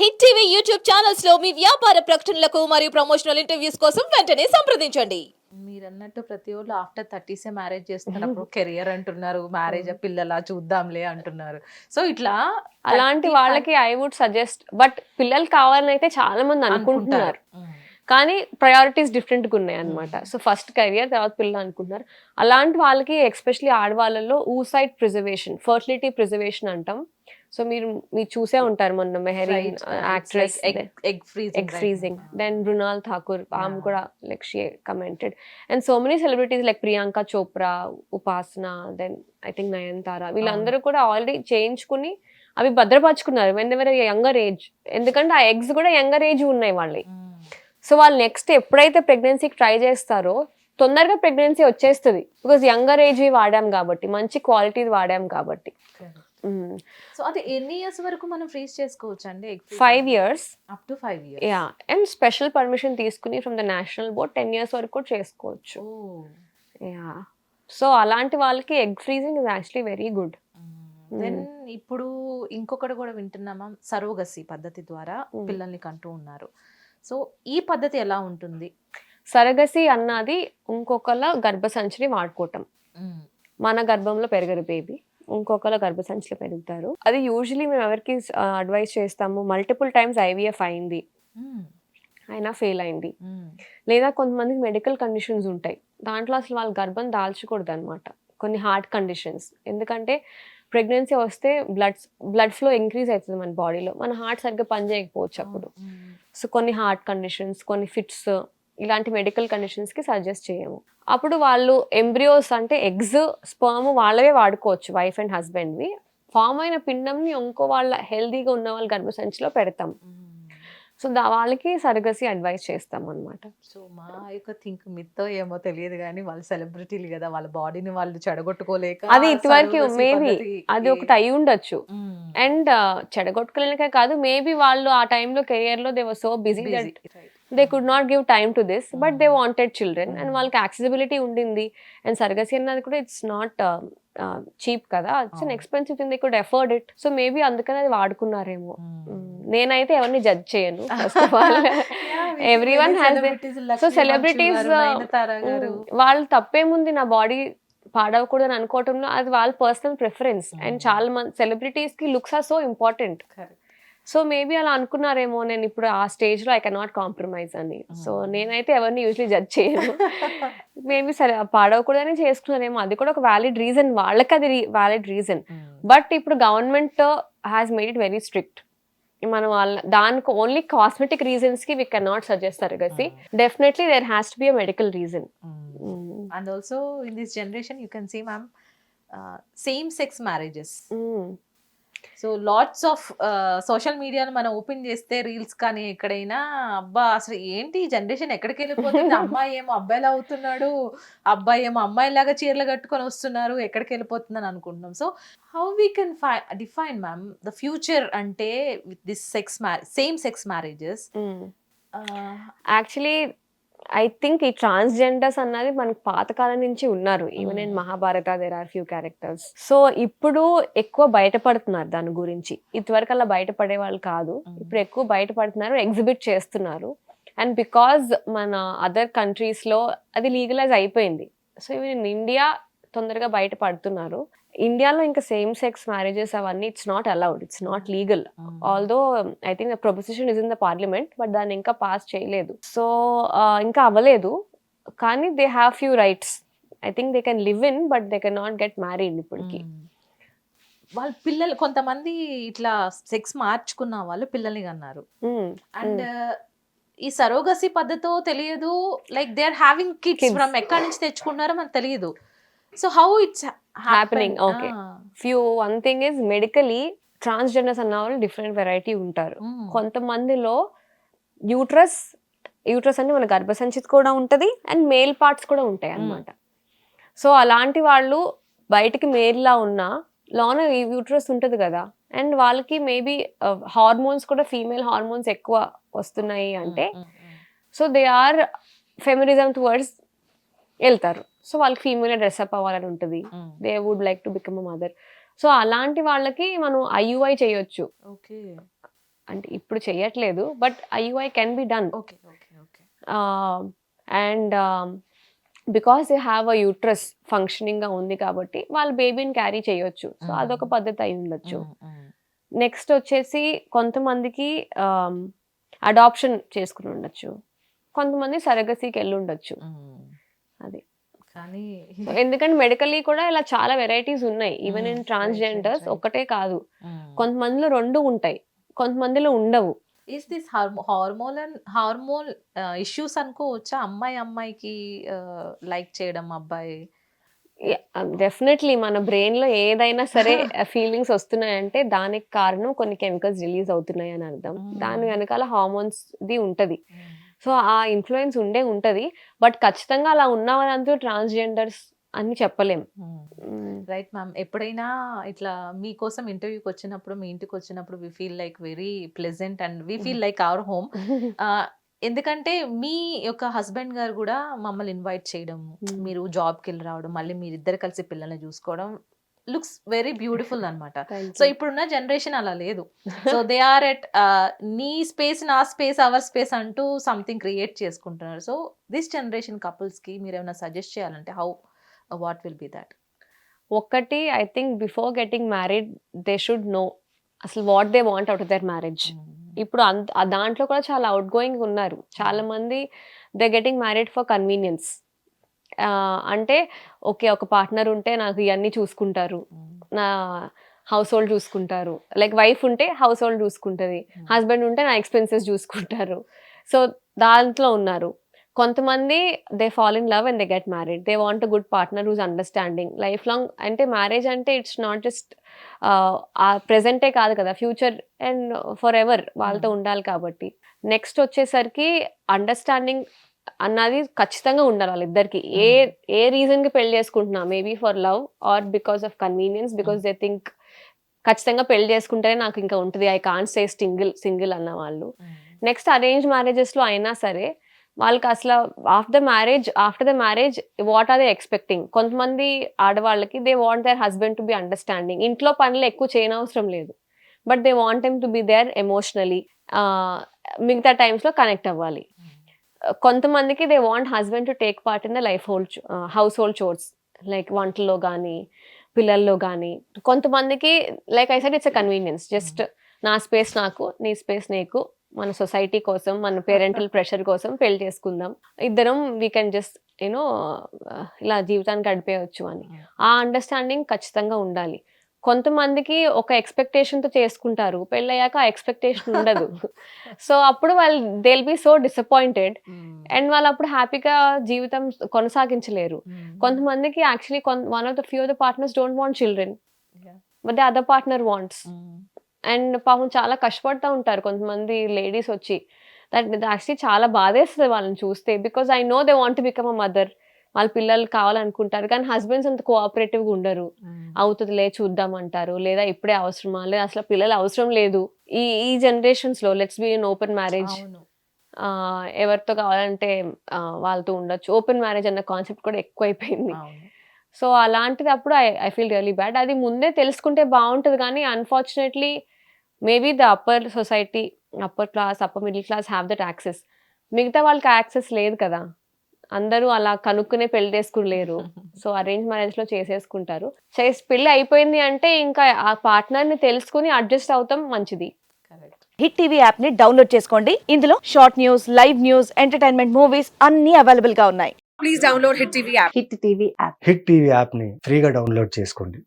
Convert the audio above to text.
Hit TV YouTube ఛానల్స్లో మీ వ్యాపార ప్రకటనలకు మరియు ప్రమోషనల్ ఇంటర్వ్యూస్ కోసం వెంటనే సంప్రదించండి. మీరు అన్నట్టు ప్రతి ఒళ్ళు ఆఫ్టర్ థర్టీసే మ్యారేజ్ చేస్తున్నప్పుడు కెరియర్ అంటున్నారు. మ్యారేజ్ పిల్లలా చూద్దాంలే అంటున్నారు. సో ఇట్లా అలాంటి 35 వాళ్ళకి ఐ వుడ్ సజెస్ట్ బట్ పిల్లలు కావాలని అయితే చాలా మంది అనుకుంటున్నారు. కానీ ప్రయారిటీస్ డిఫరెంట్గా ఉన్నాయి అనమాట సో ఫస్ట్ కెరియర్ తర్వాత పిల్లలు అనుకుంటున్నారు. అలాంటి వాళ్ళకి ఎస్పెషలీ ఆడవాళ్ళలో ఊసైడ్ ప్రిజర్వేషన్ ఫర్టిలిటీ ప్రిజర్వేషన్ అంటాం. సో మీరు మీరు చూసే ఉంటారు మొన్న Mehreen actress egg? Freezing then Mrunal Thakur ఆమె. కూడా like she commented and so many celebrities like Priyanka Chopra Upasana then I think Nayanthara వీళ్ళందరూ కూడా ఆల్రెడీ చేయించుకుని అవి భద్రపరుచుకున్నారు వెన్ ఎవర్ యంగర్ ఏజ్ ఎందుకంటే ఆ ఎగ్స్ కూడా యంగర్ ఏజ్ ఉన్నాయి వాళ్ళవి. సో వాళ్ళు నెక్స్ట్ ఎప్పుడైతే ప్రెగ్నెన్సీకి ట్రై చేస్తారో తొందరగా ప్రెగ్నెన్సీ వచ్చేస్తుంది. బికాజ్ యంగర్ ఏజ్ వాడాం కాబట్టి మంచి క్వాలిటీ వాడాం కాబట్టి. సో అది ఎన్ని ఇయర్స్ వరకు మనం ఫ్రీజ్ చేసుకోవచ్చు అండి five years up to five years yeah and special permission తీసుకుని from the national board ten years వరకు చేసుకోవచ్చు. యా సో అలాంటి వాళ్ళకి egg freezing is actually very good then ఇప్పుడు ఇంకొకటి కూడా వింటున్నామా సరోగసి పద్ధతి ద్వారా Mm. పిల్లల్ని కంటూ ఉన్నారు. సో ఈ పద్ధతి ఎలా ఉంటుంది? సరగసి అన్నది ఇంకొకళ్ళ గర్భసంచిని వాడుకోవటం. ఉమ్. మన గర్భంలో పెరగరు బేబీ ఇంకొకళ్ళ గర్భసంచిలో పెరుగుతారు. అది యూజువలీ మేము ఎవరికి అడ్వైస్ చేస్తాము మల్టిపుల్ టైమ్స్ ఐవీఎఫ్ అయింది. అయినా ఫెయిల్ అయింది. లేదా కొంతమందికి మెడికల్ కండిషన్స్ ఉంటాయి. దాంట్లో అసలు వాళ్ళ గర్భం దాల్చకూడదు అనమాట కొన్ని హార్ట్ కండిషన్స్ ఎందుకంటే ప్రెగ్నెన్సీ వస్తే బ్లడ్ బ్లడ్ ఫ్లో ఇంక్రీజ్ అవుతుంది మన బాడీలో మన హార్ట్ సరిగ్గా పనిచేయకపోవచ్చు అప్పుడు. సో కొన్ని హార్ట్ కండిషన్స్ కొన్ని ఫిట్స్ ఇలాంటి మెడికల్ కండిషన్స్కి సజెస్ట్ చేయము అప్పుడు వాళ్ళు ఎంబ్రియోస్ అంటే ఎగ్స్ స్పర్మ్ వాళ్ళవే వాడుకోవచ్చు వైఫ్ అండ్ హస్బెండ్వి ఫామ్ అయిన పిండంని ఇంకో వాళ్ళ హెల్దీగా ఉన్న వాళ్ళ గర్భసంచిలో పెడతాం. సో దా వాళ్ళకి సరగసి అడ్వైస్ చేస్తాం అనమాట సో మా యొక్క థింక్ మిత్తో ఏమో తెలియదు కానీ వాళ్ళు సెలబ్రిటీలు కదా వాళ్ళ బాడీని వాళ్ళు చెడగొట్టుకోలేక అది ఇటువరకు మేబీ అది ఒకటి అయి ఉండొచ్చు. అండ్ చెడగొట్టుకోలేనికే కాదు మేబీ వాళ్ళు ఆ టైంలో కెరియర్లో they were so busy. They could not give time to this but they. Wanted children and. వాళ్ళకి యాక్సెసిబిలిటీ ఉండింది అండ్ సర్గసి అన్నది కూడా ఇట్స్ నాట్ చీప్ కదా it's an. Expensive thing they could afford it so maybe అందుకని అది వాడుకున్నారేమో um. Mm. నేనైతే ఎవరిని జడ్జ్ చేయను first of all their- celebrities, so celebrities వాళ్ళు తప్పేముంది నా బాడీ పాడవకూడదని అనుకోవటంలో అది వాళ్ళ పర్సనల్ ప్రిఫరెన్స్ అండ్. చాలా మంది సెలబ్రిటీస్కి looks are so important. So maybe అలా అనుకున్నారేమో నేను ఇప్పుడు ఆ స్టేజ్లో ఐ కెనాట్ కాంప్రమైజ్ అని. So Mm. నేనైతే ఎవరిని యూజువలీ జడ్జ్ చేయను. మేబీ సరే పాడవకూడదని చేసుకున్నారేమో అది కూడా ఒక వ్యాలిడ్ రీజన్ వాళ్ళకి అది వ్యాలిడ్ రీజన్. ఉమ్. బట్ ఇప్పుడు government has made it very strict. మనం వాళ్ళ దానికి only cosmetic రీజన్స్కి we cannot suggest surrogacy definitely there has to be a medical reason. Also in this generation you can see ma'am uh, same sex marriages so lots of social మీడియాను మనం open చేస్తే reels కానీ ఎక్కడైనా అబ్బా అసలు ఏంటి ఈ generation ఎక్కడికి వెళ్ళిపోతుంది? అమ్మాయి ఏమో అబ్బాయిలా అవుతున్నాడు అబ్బాయి ఏమో అమ్మాయిలాగా చీరలు కట్టుకొని వస్తున్నారు ఎక్కడికి వెళ్ళిపోతుందని అనుకుంటున్నాం. So how we can define ma'am the future అంటే with this sex marriage same sex marriages? Actually I think ఈ ట్రాన్స్జెండర్స్ అన్నది మనకి పాతకాలం నుంచి ఉన్నారు. Even in. Mahabharata there are few characters so ఇప్పుడు ఎక్కువ బయటపడుతున్నారు దాని గురించి. ఇదివరకు అలా బయటపడే వాళ్ళు కాదు. Mm. ఇప్పుడు ఎక్కువ బయటపడుతున్నారు ఎగ్జిబిట్ చేస్తున్నారు. అండ్ బికాజ్ మన అదర్ కంట్రీస్లో అది లీగలైజ్ అయిపోయింది. సో ఈవెన్ ఇన్ ఇండియా తొందరగా బయటపడుతున్నారు. ఇండియాలో ఇంకా సేమ్ సెక్స్ మ్యారేజెస్ అవన్నీ it's not allowed it's not legal although I think the proposition is in the parliament but దాన్ని ఇంకా పాస్ చేయలేదు. సో ఇంకా అవ్వలేదు. కానీ they have few rights I think they can live in but they can not get married ఇప్పటికి వాళ్ళ పిల్లలు కొంతమంది ఇట్లా సెక్స్ మార్చుకున్న వాళ్ళు పిల్లల్ని కన్నారు. Mm. అండ్ ఈ సరోగసి పద్ధతో తెలియదు like they are having kids. From ఎక్కడి నుంచి తెచ్చుకున్నారో మనకు తెలియదు. So how it's Happening, okay. Few one thing is medically transgenders అన్న వాళ్ళు డిఫరెంట్ వెరైటీ ఉంటారు. కొంతమందిలో యూట్రస్ యూట్రస్ అంటే మన గర్భసంచిత్ కూడా ఉంటుంది అండ్ మేల్ పార్ట్స్ కూడా ఉంటాయి అన్నమాట. సో అలాంటి వాళ్ళు బయటికి మేల్లా ఉన్నా లోన యూట్రస్ ఉంటుంది కదా అండ్ వాళ్ళకి మేబీ హార్మోన్స్ కూడా ఫీమేల్ హార్మోన్స్ ఎక్కువ వస్తున్నాయి అంటే so they are feminism towards వెళ్తారు. సో వాళ్ళకి ఫీమేల్ డ్రెస్అప్ అవ్వాలని ఉంటుంది. They would like to become a mother so అలాంటి వాళ్ళకి మనం ఐయుఐ చేయొచ్చు. ఓకే. అంటే ఇప్పుడు చేయట్లేదు but IUI can be done okay okay okay. And because they have a uterus ఫంక్షనింగ్గా ఉంది కాబట్టి వాళ్ళు బేబీని క్యారీ చేయొచ్చు. So Mm. అదొక పద్ధతి అయి ఉండొచ్చు. నెక్స్ట్ వచ్చేసి కొంతమందికి అడాప్షన్ చేసుకుని ఉండొచ్చు. కొంతమంది సరగసికి వెళ్ళి ఉండొచ్చు. కానీ ఎందుకంటే మెడికల్లీ కూడా ఇలా చాలా వెరైటీస్ ఉన్నాయి. Even in transgenders. ఒక్కటే కాదు. కొంతమందిలో రెండు ఉంటాయి. కొంతమందిలో ఉండవు. Is this hormone hormone issues అనుకోవచ్చా? అమ్మాయి అమ్మాయికి లైక్ చేయడం అబ్బాయి? డెఫినెట్లీ మన బ్రెయిన్లో ఏదైనా సరే ఫీలింగ్స్ వస్తున్నాయంటే దానికి కారణం కొన్ని కెమికల్స్ రిలీజ్ అవుతున్నాయి అని అర్థం. Mm. దాని వెనకాల హార్మోన్స్ ది ఉంటది. సో ఆ ఇన్ఫ్లుయెన్స్ ఉండే ఉంటది. బట్ ఖచ్చితంగా అలా ఉన్న వాళ్ళంతా ట్రాన్స్జెండర్స్ అని చెప్పలేం. Right ma'am. ఎప్పుడైనా ఇట్లా మీకోసం ఇంటర్వ్యూకి వచ్చినప్పుడు మీ ఇంటికి వచ్చినప్పుడు we feel like very pleasant and we feel like our home. ఎందుకంటే మీ యొక్క హస్బెండ్ గారు కూడా మమ్మల్ని ఇన్వైట్ చేయడం. మీరు జాబ్కి వెళ్ళి రావడం మళ్ళీ మీరు ఇద్దరు కలిసి పిల్లల్ని చూసుకోవడం looks very beautiful Thank so. ఇప్పుడున్న జనరేషన్ అలా లేదు. సో దే ఆర్ ఎట్ నీ స్పేస్ నా స్పేస్ అవర్ స్పేస్ అంటూ సంథింగ్ క్రియేట్ చేసుకుంటున్నారు. సో దిస్ జనరేషన్ కపుల్స్కి మీరు ఏమైనా సజెస్ట్ చేయాలంటే how what will be that? ఒక్కటి I think before getting married they should know అసలు what they want out their marriage. ఇప్పుడు అంత ఆ దాంట్లో కూడా చాలా అవుట్ గోయింగ్ ఉన్నారు. చాలా మంది they getting married for convenience. అంటే ఓకే ఒక పార్ట్నర్ ఉంటే నాకు ఇవన్నీ చూసుకుంటారు. నా హౌస్ హోల్డ్ చూసుకుంటారు. లైక్ వైఫ్ ఉంటే హౌస్ హోల్డ్ చూసుకుంటుంది హస్బెండ్ ఉంటే నా ఎక్స్పెన్సెస్ చూసుకుంటారు. సో దాంట్లో ఉన్నారు. కొంతమంది they fall in love and they get married. They want good partner who's understanding. Life long అంటే మ్యారేజ్ అంటే ఇట్స్ నాట్ జస్ట్ ఆ ప్రెసెంటే కాదు కదా ఫ్యూచర్ అండ్ ఫర్ ఎవర్ వాళ్ళతో ఉండాలి కాబట్టి. నెక్స్ట్ వచ్చేసరికి అండర్స్టాండింగ్ అన్నది ఖచ్చితంగా ఉండాలి వాళ్ళిద్దరికి. ఏ ఏ రీజన్కి పెళ్ళి చేసుకుంటున్నా maybe for love or because of convenience because they think ఖచ్చితంగా పెళ్ళి చేసుకుంటేనే నాకు ఇంకా ఉంటుంది. I can't say single single అన్న వాళ్ళు. నెక్స్ట్ అరేంజ్ మ్యారేజెస్లో అయినా సరే వాళ్ళకి అసలు after the marriage after the marriage what are they expecting కొంతమంది ఆడవాళ్ళకి they want their husband to be understanding ఇంట్లో పనులు ఎక్కువ చేయనవసరం లేదు. But they want em to be there emotionally మిగతా times లో కనెక్ట్ అవ్వాలి. కొంతమందికి they want husband to take part in the life hold household chores like వంటల్లో కానీ పిల్లల్లో కానీ కొంతమందికి like I said it's a convenience just నా స్పేస్ నాకు నీ స్పేస్ నీకు. మన సొసైటీ కోసం మన పేరెంటల్ ప్రెషర్ కోసం పెళ్ళి చేసుకుందాం. ఇద్దరం వీ కెన్ జస్ట్ యూనో ఇలా జీవితాన్ని గడిపేయచ్చు అని. ఆ అండర్స్టాండింగ్ ఖచ్చితంగా ఉండాలి. కొంతమందికి ఒక ఎక్స్పెక్టేషన్తో చేసుకుంటారు. పెళ్ళయ్యాక ఆ ఎక్స్పెక్టేషన్ ఉండదు. సో అప్పుడు వాళ్ళు they be so disappointed and వాళ్ళు అప్పుడు హ్యాపీగా జీవితం కొనసాగించలేరు. కొంతమందికి actually one of the few of the partners don't want children but the other partner wants and పాపం చాలా కష్టపడుతూ ఉంటారు కొంతమంది లేడీస్ వచ్చి. దట్ యాక్చువల్లీ చాలా బాధేస్తుంది వాళ్ళని చూస్తే. Because I know they want become a mother వాళ్ళ పిల్లలు కావాలనుకుంటారు. కానీ హస్బెండ్స్ అంత కోఆపరేటివ్గా ఉండరు. అవుతుందిలే చూద్దాం అంటారు. లేదా ఇప్పుడే అవసరమా? లేదా అసలు పిల్లలు అవసరం లేదు. ఈ ఈ జనరేషన్స్లో let's be in open marriage ఎవరితో కావాలంటే వాళ్ళతో ఉండొచ్చు. ఓపెన్ మ్యారేజ్ అన్న కాన్సెప్ట్ కూడా ఎక్కువైపోయింది. సో అలాంటిది అప్పుడు I I feel really bad అది ముందే తెలుసుకుంటే బాగుంటుంది కానీ unfortunately maybe the upper society upper class upper middle class have that access మిగతా వాళ్ళకి యాక్సెస్ లేదు కదా. అందరూ అలా కనుక్కునే పెళ్ళి చేసుకులేరు సో అరేంజ్ మ్యారేజ్లో చేసేసుకుంటారు. చేసి పెళ్ళి అయిపోయింది అంటే ఇంకా ఆ పార్ట్నర్ని తెలుసుకుని అడ్జస్ట్ అవుతాం మంచిది. హిట్ టీవీ యాప్ని డౌన్లోడ్ చేసుకోండి. ఇందులో short news live news entertainment movies అన్ని అవైలబుల్గా ఉన్నాయి. హిట్ టీవీ యాప్ని ఫ్రీగా డౌన్లోడ్ చేసుకోండి.